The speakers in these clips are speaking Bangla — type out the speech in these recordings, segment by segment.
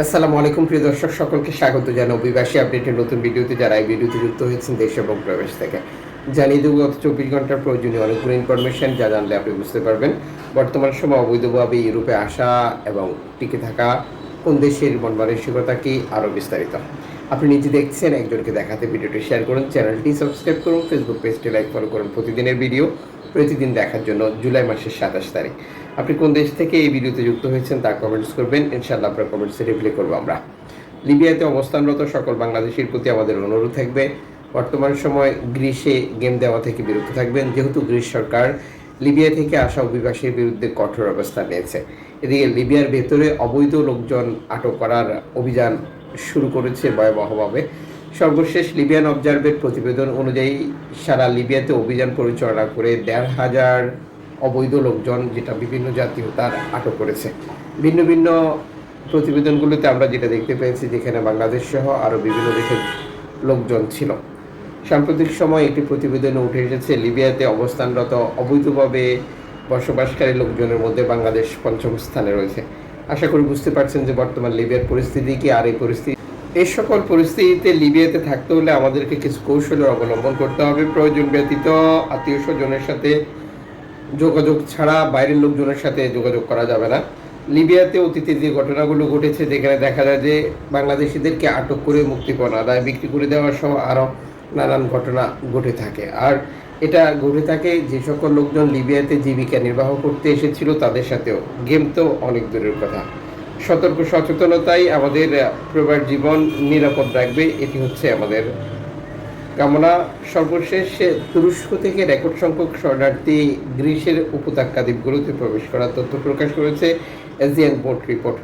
আসসালামু আলাইকুম, প্রিয় দর্শক, সকলকে স্বাগত জানাই অভিবাসী আপডেটের নতুন ভিডিওতে যারা এই ভিডিওতে যুক্ত হয়েছেন দেশ এবং প্রবেশ থেকে। জানিয়ে দেবো, গত চব্বিশ ঘণ্টার প্রয়োজনীয় অনেকগুলো ইনফরমেশন যা জানলে আপনি বুঝতে পারবেন। বর্তমান সময় অবৈধভাবে ইউরোপে আসা এবং টিকে থাকা কোন দেশের মন মানসিকতা কি, আরও বিস্তারিত। আপনি নিজে দেখছেন, একজনকে দেখাতে ভিডিওটি শেয়ার করুন চ্যানেলটি সাবস্ক্রাইব করুন ফেসবুক পেজটি লাইক ফলো করুন। প্রতিদিনের ভিডিও প্রতিদিন দেখার জন্য জুলাই মাসের সাতাশ তারিখ। আপনি কোন দেশ থেকে এই ভিডিওতে যুক্ত হয়েছেন তা কমেন্টস করবেন। ইনশাআল্লাহ আপনার কমেন্টসে রিপ্লাই করব আমরা। লিবিয়াতে অবস্থানরত সকল বাংলাদেশির প্রতি আমাদের অনুরোধ থাকবে, বর্তমান সময় গ্রীষে গেম দেওয়া থেকে বিরত থাকবেন। যেহেতু গ্রিস সরকার লিবিয়া থেকে আসা অভিবাসীর বিরুদ্ধে কঠোর অবস্থান নিয়েছে। এদিকে লিবিয়ার ভেতরে অবৈধ লোকজন আটক করার অভিযান শুরু করেছে ভয়াবহভাবে। সর্বশেষ লিবিয়ান অবজার্ভের প্রতিবেদন অনুযায়ী সারা লিবিয়াতে অভিযান পরিচালনা করে দেড় হাজার অবৈধ লোকজন, যেটা বিভিন্ন জাতীয়তার আটক করেছে। ভিন্ন ভিন্ন প্রতিবেদনগুলোতে আমরা যেটা দেখতে পেয়েছি, যেখানে বাংলাদেশ সহ আরও বিভিন্ন দেশের লোকজন ছিল। সাম্প্রতিক সময় একটি প্রতিবেদনে উঠে এসেছে, লিবিয়াতে অবস্থানরত অবৈধভাবে বসবাসকারী লোকজনের মধ্যে বাংলাদেশ পঞ্চম স্থানে রয়েছে। আশা করি বুঝতে পারছেন যে বর্তমান লিবিয়ার পরিস্থিতি কি আর এই পরিস্থিতি। এই সকল পরিস্থিতিতে লিবিয়াতে থাকতে হলে আমাদেরকে কিছু কৌশলের অবলম্বন করতে হবে। প্রয়োজন ব্যতীত আত্মীয় স্বজনের সাথে যোগাযোগ ছাড়া বাইরের লোকজনের সাথে যোগাযোগ করা যাবে না। লিবিয়াতে অতীতে যে ঘটনাগুলো ঘটেছে, যেখানে দেখা যায় যে বাংলাদেশিদেরকে আটক করে মুক্তিপণ, আদায়, বিক্রি করে দেওয়া সহ আরও নানান ঘটনা ঘটে থাকে। আর এটা ঘটে থাকে যে সকল লোকজন লিবিয়াতে জীবিকা নির্বাহ করতে এসেছিল, তাদের সাথেও। গেম তো অনেক দূরের কথা। সতর্ক সচেতনতাই আমাদের প্রবার জীবন নিরাপদ রাখবে। এটি হচ্ছে আমাদের কামনা। সর্বশেষ তুরস্ক থেকে রেকর্ড সংখ্যক শরণার্থী গ্রিসের উপত্যকা দ্বীপগুলোতে প্রবেশ করার তথ্য প্রকাশ করেছে এজিয়ান বোর্ড রিপোর্ট।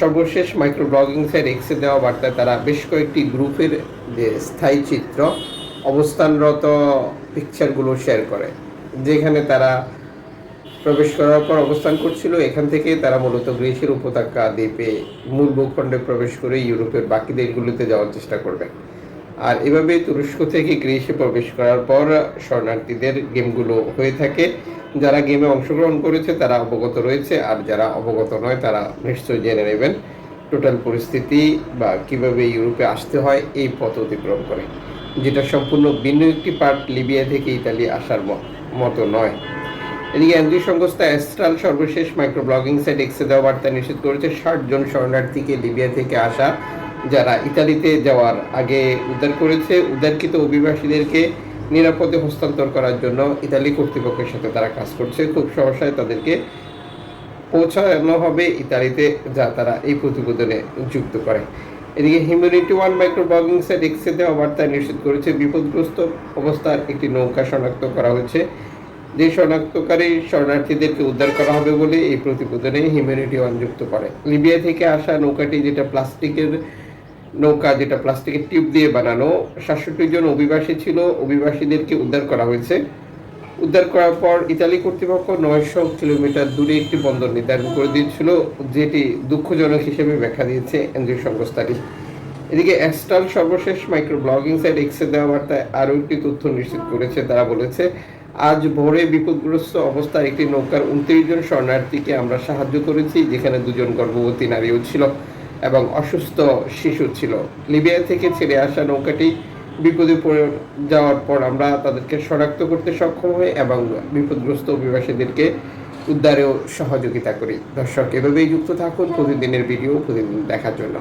সর্বশেষ মাইক্রো ব্লগিং সাইট এক্সে দেওয়া বার্তায় তারা বেশ কয়েকটি গ্রুপের, যে, স্থায়ী চিত্র অবস্থানরত পিকচারগুলো শেয়ার করে। যেখানে তারা প্রবেশ করার পর অবস্থান করছিল, এখান থেকে তারা মূলত গ্রিসের উপত্যকা দ্বীপে মূল ভূখণ্ডে প্রবেশ করে ইউরোপের বাকি দেশগুলোতে যাওয়ার চেষ্টা করবে। আর এভাবে তুরস্ক থেকে গ্রিসে প্রবেশ করার পর শরণার্থীদের গেমগুলো হয়ে থাকে। যারা গেমে অংশগ্রহণ করেছে, তারা অবগত রয়েছে। আর যারা অবগত নয়, তারা নিশ্চয়ই জেনে নেবেন টোটাল পরিস্থিতি বা কীভাবে ইউরোপে আসতে হয়, এই পথ অতিক্রম করে। যেটা সম্পূর্ণ ভিন্ন একটি পার্ট লিবিয়া থেকে ইতালি আসার মতো নয়। এদিকে এনজিও সংস্থা অ্যাস্ট্রাল সর্বশেষ মাইক্রো ব্লগিং সাইট এক্সে দেওয়া বার্তা নিষেধ করেছে ষাট জন শরণার্থীকে লিবিয়া থেকে আসা, যারা ইতালিতে যাওয়ার আগে উদ্ধার করেছে। উদ্ধারকৃত অভিবাসীদেরকে নিরাপদে হস্তান্তর করার জন্য ইতালি কর্তৃপক্ষের সাথে তারা কাজ করছে। খুব সহসায় তাদেরকে পৌঁছানো হবে ইতালিতে, যা তারা এই প্রতিবেদনে যুক্ত করে। এদিকে humanity one micro blogging site এক্সে দেওয়া বার্তায় নিশ্চিত করেছে, বিপদগ্রস্ত অবস্থার একটি নৌকা শনাক্ত করা হয়েছে। যে শনাক্তকারী শরণার্থীদেরকে উদ্ধার করা হবে বলে এই প্রতিবেদনে হিউম্যানিটি ওয়ান যুক্ত করে। লিবিয়া থেকে আসা নৌকাটি যেটা প্লাস্টিকের নৌকা, যেটা প্লাস্টিকের টিউব দিয়ে বানানো, সাতষট্টি জন অভিবাসী ছিল। অভিবাসীদেরকে উদ্ধার করা হয়েছে। উদ্ধার করার পর ইতালি কর্তৃপক্ষ নয়শো কিলোমিটার দূরে একটি বন্দর নির্ধারণ করে দিয়েছিল, যেটি দুঃখজনক হিসেবে ব্যাখ্যা দিয়েছে এনজিও সংস্থাটি। এদিকে অ্যাস্টাল সর্বশেষ মাইক্রো ব্লগিং সাইট এক্সে দেওয়া বার্তায় আরও একটি তথ্য নিশ্চিত করেছে। তারা বলেছে, আজ ভোরে বিপদগ্রস্ত অবস্থার একটি নৌকার উনত্রিশ জন শরণার্থীকে আমরা সাহায্য করেছি, যেখানে দুজন গর্ভবতী নারীও ছিল এবং অসুস্থ শিশু ছিল। লিবিয়া থেকে ছেড়ে আসা নৌকাটি বিপদে পড়ে যাওয়ার পর আমরা তাদেরকে শনাক্ত করতে সক্ষম হই এবং বিপদগ্রস্ত অভিবাসীদেরকে উদ্ধারেও সহযোগিতা করি। দর্শক, এভাবেই যুক্ত থাকুন। প্রতিদিনের ভিডিও প্রতিদিন দেখার জন্য।